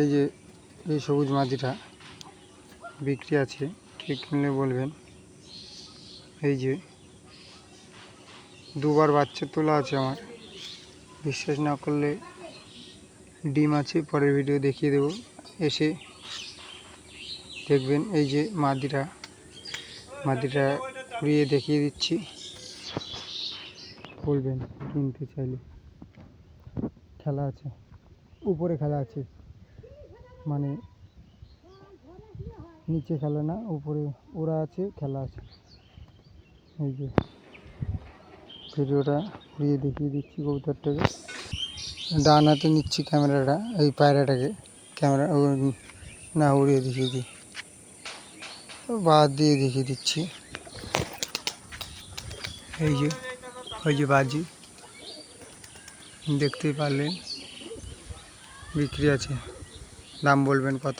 এই যে, এই সবুজ মাটিটা বিক্রি আছে কে কিনলে বলবেন। এই যে, দুবার বাচ্চা তোলা আছে আমার। বিশ্বাস না করলে ডিম আছে, পরের ভিডিও দেখিয়ে দেবো। এসে দেখবেন এই যে মাদিটা মাদিটা ঘুরিয়ে দেখিয়ে দিচ্ছি। বলবেন কিনতে চাইলে। খেলা আছে, উপরে খেলা আছে। মানে নিচে খেলা না, উপরে ওরা আছে, খেলা আছে। এই যে ভিডিওটা ঘুরিয়ে দেখিয়ে দিচ্ছি কবুতরটাকে ডান হাতে নিচ্ছি ক্যামেরাটা, এই পায়রাটাকে। ক্যামেরা না, উড়িয়ে দেখিয়ে দিই। বাদ দিয়ে দেখিয়ে দিচ্ছি। এই যে, ওই যে বাজি। দেখতেই পারলেন, বিক্রি আছে। দাম বলবেন কত?